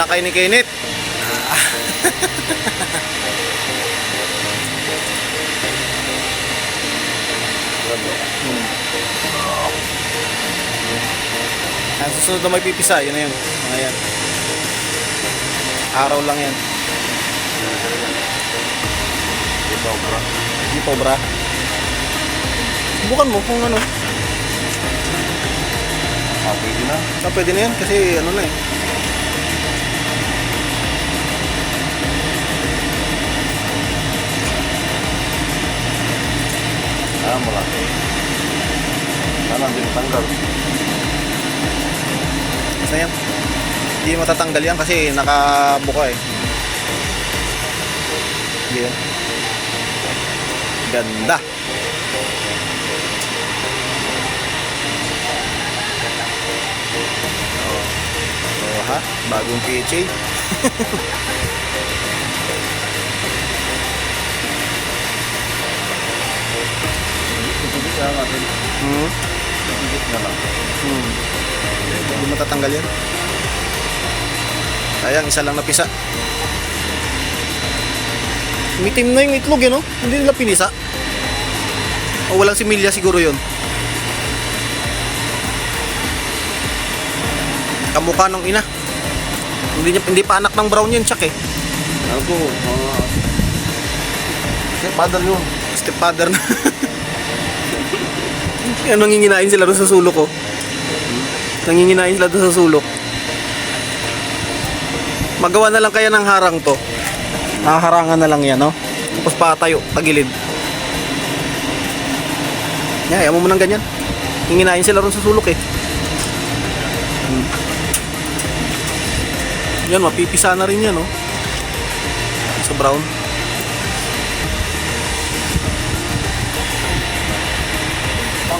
Nakainikinit. Ang susunod na may pipisa, yun na yun. Ayan. Araw lang yan. Bro. Hindi po, bra. Subukan mo kung ano. Ah, pwede na. Ah, pwede na yan kasi ano na eh. Malaki. Sana hindi matanggal. Basta yan. Hindi matatanggal yan kasi nakabuka eh. Hindi yan. Ganda. Oh. Oh, ha? Bagong PHA. Na natin. Hmm. Tubig na lang. Hmm. Hindi matatanggal yan. Sayang, isa lang napisa. Mitim na yung itlog yun, no? Hindi nila pinisa. O walang similya siguro yun. Kamukha ng ina. Hindi, niya, hindi pa anak ng brown yun, tsak eh. Ano to? Mga... Kasi padal yun. Stepfather na. Yan, nanginginain sila doon sa sulok ko. Nanginginain sila doon sa sulok. Magawa na lang kaya ng harang to. Nakaharangan na lang yan, no? Tapos patayo, tagilid. Yeah, ayaw mo mo ng ganyan. Hinginain sila ron sa sulok eh. Hmm. Yan, mapipisa na rin yan, no? Sa brown.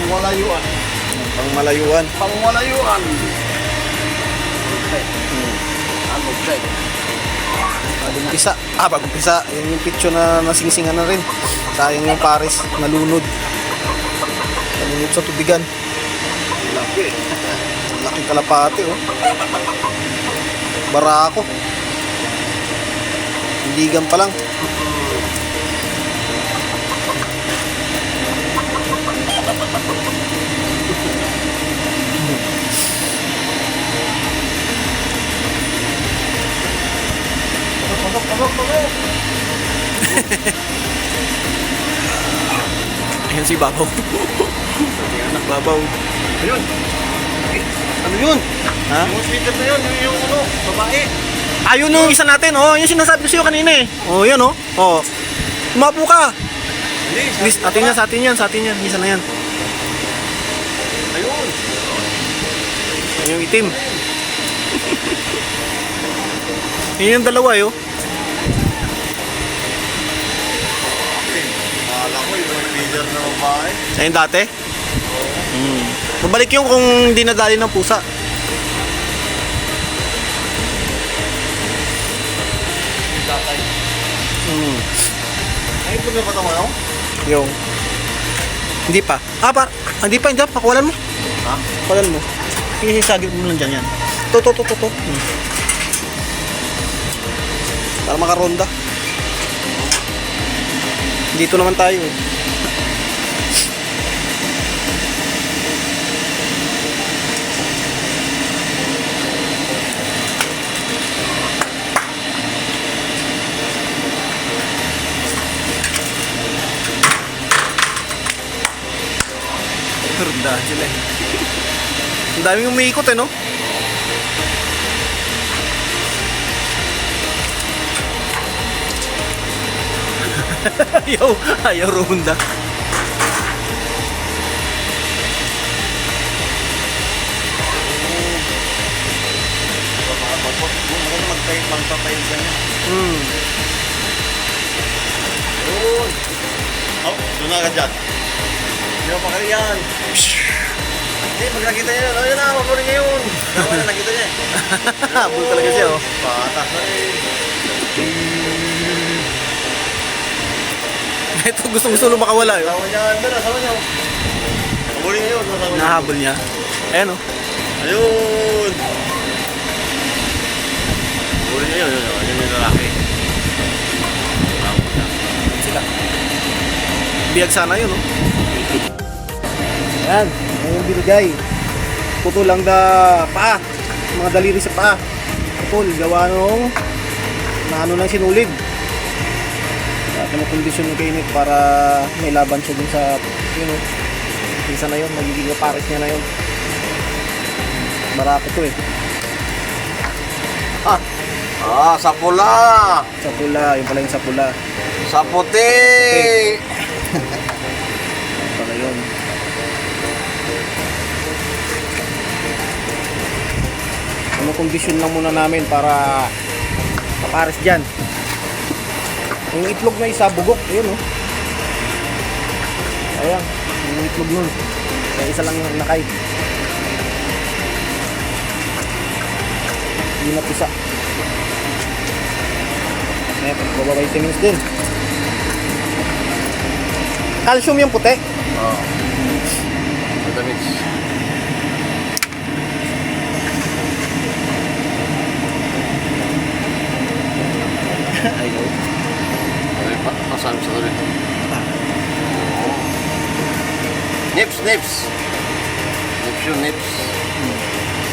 Pangwalayuan. Pang malayuan. Pangwalayuan. Okay. Ano, check. Bagong pisa. Ah, bagong pisa. Yung, yung picture na nasingsingan na rin. Sayang yung pares. Nalunod. Nalunod sa tubigan. Laki. Laking kalapate, oh. Barako. Hindigan pa lang. Ayan si Babaw. Anak Babaw. Ayun. Eh, Ano yun? Ha? Yung sweater na yun, yung, yung ano, babae. Ayun yung isa natin, oh. Yung sinasabi ko sa'yo kanina eh. Oh, yan, oh. Oh. Umapo ka. Hindi, Please, atin yan, sa atin yan, sa atin yan. Isa na yan. Ayun. Yan yung itim. Yan yung dalawa, eh, oh. Leader na babae. Ayun dati? Hmm. Mabalik yung kung hindi nadali ng pusa. Tatay. Hmm. Ay, ito na ba ito ano? Yung. Hindi pa. Ah, par. ah, Hindi pa, hindi pa. Pakawalan mo. Ha? Pakawalan mo. Isisagit mo lang dyan yan. To, to, to, to, to. Hmm. Para makaronda. Dito naman tayo. eh. Rondahan sila eh. Ang daming umiikot eh, no? ayaw, ayaw ronda. Maganda magtayo, magtatayo ganyan. Hmm. Yun. Oh, doon na ka dyan. Hindi mo pa kayo yan. Hindi, pag nakita niya, oh, yun na, mapunin niya yun. Tama na, nakita niya eh. Habol talaga siya, oh. Patas na eh. Ito, gustong gusto nung makawala, eh. Sawa niya, doon, sawa niya. Mapunin niya yun, niya. Nahabol niya. Ayan, oh. Ayun. Ayun, yun, yun. Yun yung lalaki. Sila. Biyag sana yun, oh. Yan, yung binigay. Putol lang da paa. Mga daliri sa paa. Putol, gawa nung na ano lang sinulid. At kondisyon ni Kainit para may laban siya dun sa, yun oh. Isa na yun, magiging pares niya na yun. Marako to eh. Ah, ah, sa pula. Sa pula, yung pala yung sa pula. Sa puti. Yung pala yun. Ano kondisyon lang muna namin para papares dyan. Yung itlog na isa, bugok. Ayun oh. Ayan, yung itlog nun. Kaya isa lang yung nakay. Hindi na pisa. Ayan, pagbaba vitamins din. Calcium yung puti. Oh. Vitamins. Ayaw. Ay, pa, pasan sa tuloy. Nips, nips. Yun, nips.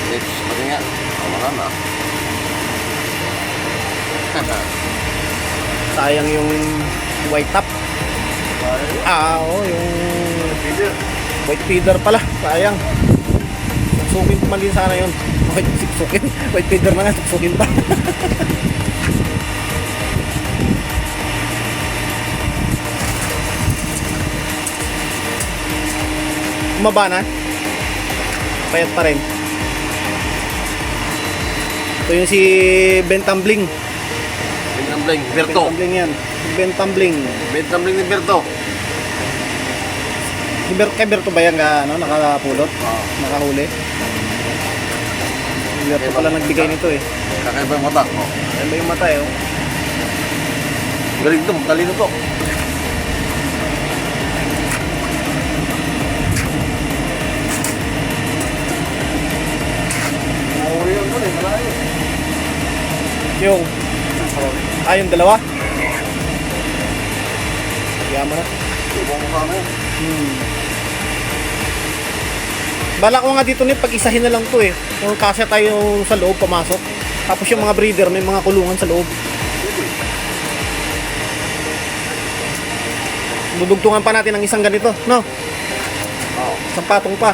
Nips, pati nga. Wala na. Sayang yung white top. Ah, oo, yung white feeder pala. Sayang. Sukin pa man din sana yun. White sukin. White feeder na nga, sukin pa. Umaba na. Payat pa rin. Ito yung si Ben Tumbling. Ben Tumbling, Ben Berto. Tumbling yan. Ben Tumbling. Ben Tumbling ni Berto. Si Ber kay Berto ba yan ka, ano, nakapulot? Oh. Nakahuli? Si Berto pala nagbigay nito eh. Kakaiba yung mata. Oh. Ayan ba yung mata eh? Oh? Galing to, talino to. Nahuli yun doon eh, malayo. Yung, yung dalawa? Yaman na. Ibang. Hmm. Bala ko nga dito ni pag-isahin na lang to eh. Yung kasya tayo sa loob pamasok. Tapos yung mga breeder may mga kulungan sa loob. Dudugtungan pa natin ang isang ganito, no? Oo. Isang patong pa.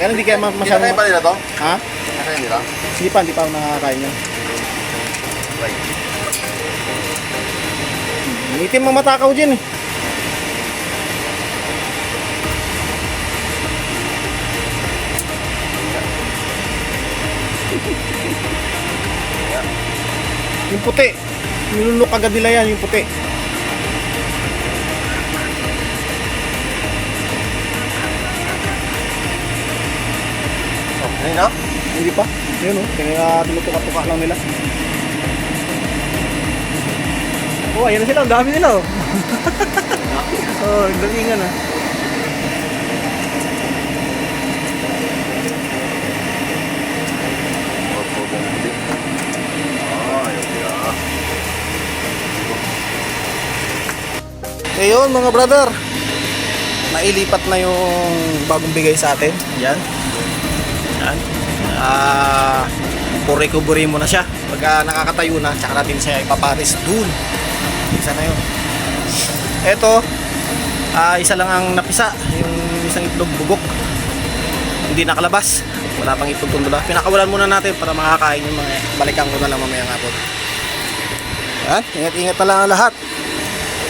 Kaya hindi kaya ma- masyadong... Kinakain pa nila to? Ha? Kinakain nila? Hindi pa, hindi pa ako nakakain yan. Right. Itim ang matakaw dyan eh. Yung puti. Nilunok agad nila yan, yung puti. Oh, ayun na? Hindi pa. Yun o. Kaya tinutuka-tuka lang nila. Oh, ayan na sila. Ang dami nila oh. oh, dalingan ah. Ngayon mga brother, nailipat na yung bagong bigay sa atin. Yan. Yan. Ah, uh, mo na siya. Pagka nakakatayo na, tsaka natin siya ipapares dun. Isa na yun. Ito, ah, isa lang ang napisa. Yung isang itlog bugok. Hindi nakalabas. Wala pang itlog tundula. Pinakawalan muna natin para makakain yung mga balikan ko na lang mamaya ng hapon. Yan, ingat-ingat na lang ang lahat.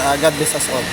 Ah, God bless us all.